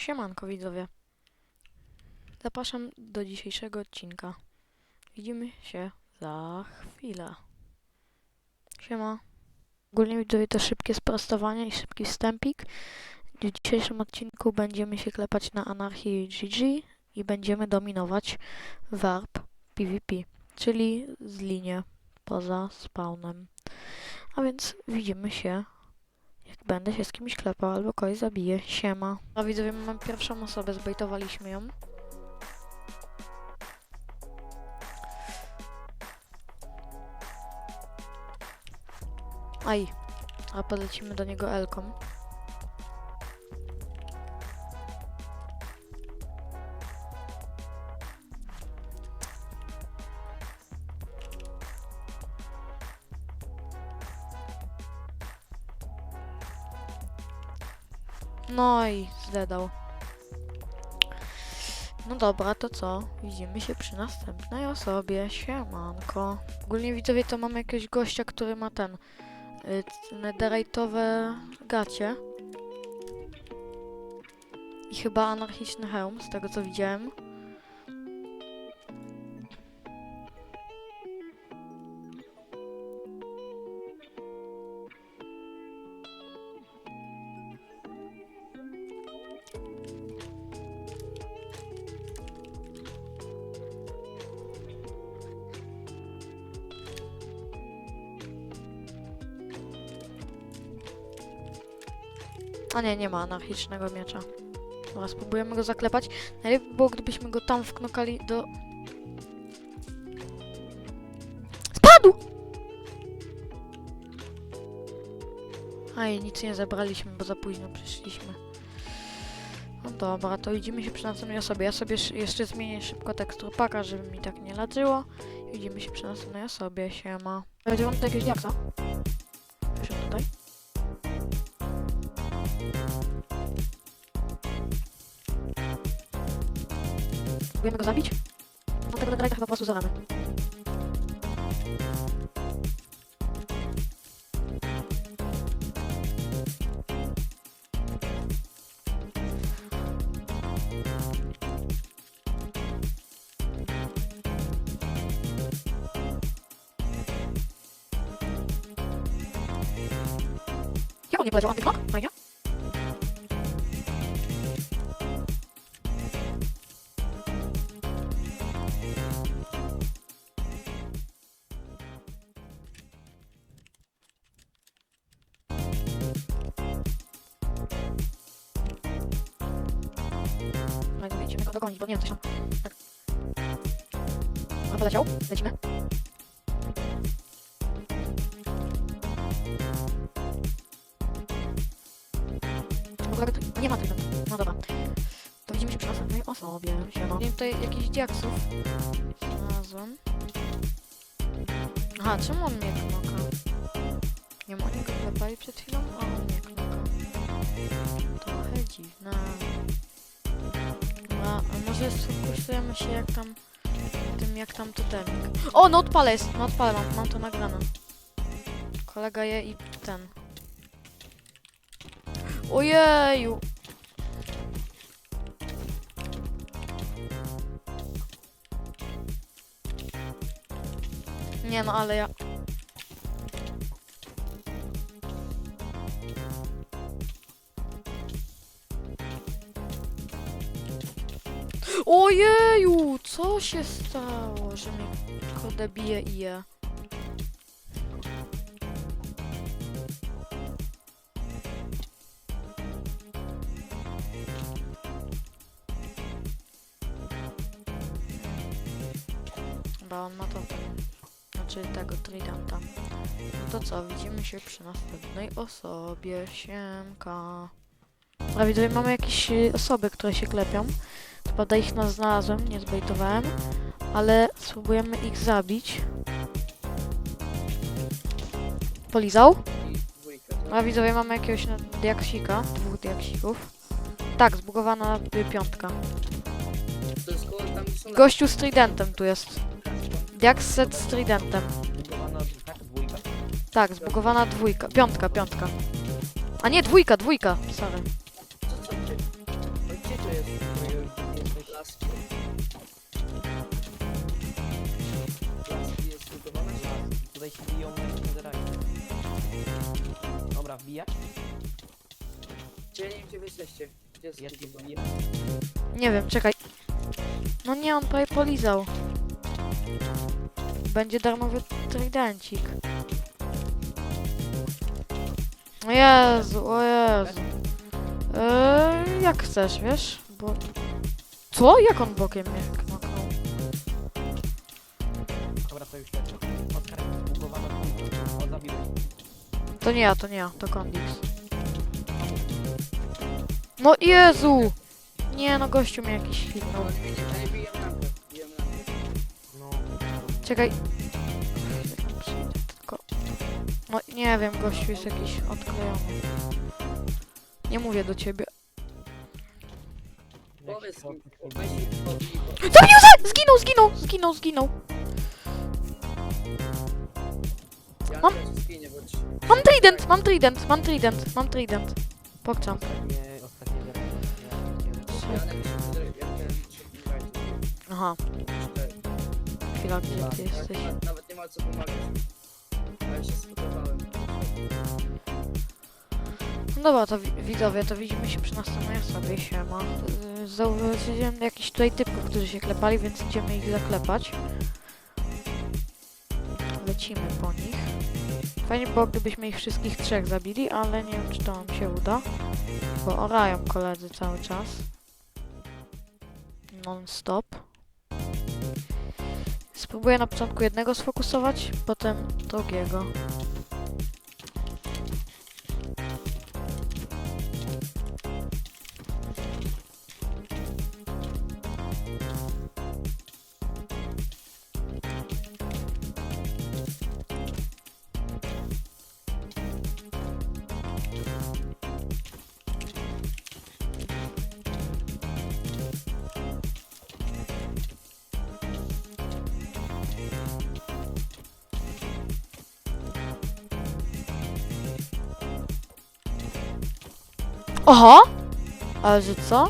Siemanko widzowie. Zapraszam do dzisiejszego odcinka. Widzimy się za chwilę. Siema. Ogólnie widzowie to szybkie sprostowanie i szybki wstępik. W dzisiejszym odcinku będziemy się klepać na anarchii GG i będziemy dominować warp PvP, czyli z linię poza spawnem. A więc widzimy się jak będę się z kimś klepał albo kogoś zabiję, siema. A widzowie, mamy pierwszą osobę, zbejtowaliśmy ją. Aj, a polecimy do niego Elką. No i zdedał. No dobra, to co? Widzimy się przy następnej osobie. Siemanko. Ogólnie widzowie to mamy jakiegoś gościa, który ma ten y, netherite'owe gacie. I chyba anarchiczny hełm, z tego co widziałem. A nie, nie ma anarchicznego miecza. Dobra, spróbujemy go zaklepać. Najlepiej by było, gdybyśmy go tam wknokali do... Spadł! Aj, nic nie zebraliśmy, bo za późno przyszliśmy. No dobra, to widzimy się przy następnej osobie. Ja sobie sz- jeszcze zmienię szybko tekstur paka, żeby mi tak nie ladzyło. Widzimy się przy następnej osobie, siema. Będzie mam tutaj jakiegoś diaksa. Wyszedł tutaj. Próbujemy go zabić? No tego netherite'a chyba po prostu zalamy. Jak on nie poleciał? Antyknok? Fajnie. Go dogonić, bo nie wiem, coś tam... Tak. A poleciał? Lecimy. Nie ma tego. No dobra. To widzimy się przy następnej osobie. Siema. Nie tutaj jakichś diaksów znalazłem. Aha, czemu on mnie knoka? Nie wiem, oni go klepali przed chwilą, a on mnie. Może sfokusujemy się jak tam... Tym jak tam totemik. O, no odpalę jest! No odpalę, mam, mam to nagrane. Kolega je i ten. Ojeju! Nie no, ale ja... Ojeju! Co się stało, że mnie kurde bije i je? On ma to Znaczy tego tridenta. No to co, widzimy się przy następnej osobie. Siemka. A widzowie, mamy jakieś y, osoby, które się klepią. Co prawda ich nas znalazłem, nie zbejtowałem. Ale spróbujemy ich zabić. Polizał? A widzowie, mamy jakiegoś diaksika. Dwóch diaksików. Tak, zbugowana piątka. Gościu z tridentem tu jest. Diaks set z tridentem. Tak. Tak, zbugowana dwójka. Piątka, piątka. A nie, dwójka, dwójka. Sorry. Tutaj się biją. Dobra, wbija? Gdzie nie wiem gdzie wy jesteście? Gdzie jest. Nie wiem, czekaj. No nie, on prawie polizał. Będzie darmowy tridencik. O Jezu, o Jezu. Eee, jak chcesz, wiesz? Bo... Co? Jak on bokiem mnie knoknął? Dobra, to już lecę. O. To nie ja, to nie ja, to Kondix. No Jezu! Nie no, gościu mnie jakiś hitnął. Nie widzicie, ja nie biję na górę. Biję na górę. No. Czekaj. Tylko... No nie wiem, gościu jest jakiś odklejony. Nie mówię do ciebie. Powiedz mi, weź mi. Zabił! Zginął, zginął, zginął, zginął. Mam- zginie. Mam trident, mam trident, mam trident, mam trident. Pokczam. Ostatnie, ostatnie. Ja. Aha, Cztery. chwila, gdzie ty jesteś? nawet- Nawet nie ma co pomagać. A ja się spotowałem. No dobra, to wi- widzowie, to widzimy się przy następnej osobie, siema. Yy, Zauważyłem jakiś tutaj typków, którzy się klepali, więc idziemy ich zaklepać. Lecimy po nich. Fajnie było, gdybyśmy ich wszystkich trzech zabili, ale nie wiem, czy to nam się uda. Bo orają koledzy cały czas. Non-stop. Spróbuję na początku jednego sfokusować, potem drugiego. Oho! Ale że co?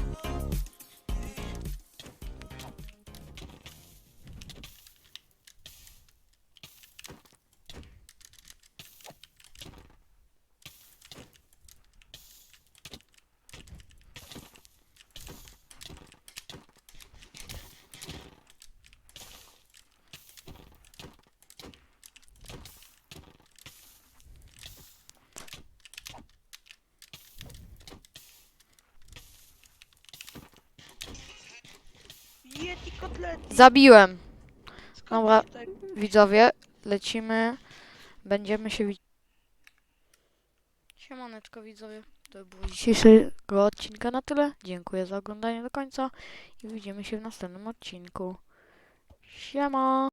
Kotlety. Zabiłem. Dobra. kotletek. Widzowie, lecimy. Będziemy się widzieć. Siemaneczko widzowie. To było dzisiejszego odcinka na tyle. Dziękuję za oglądanie do końca i widzimy się w następnym odcinku. Siema!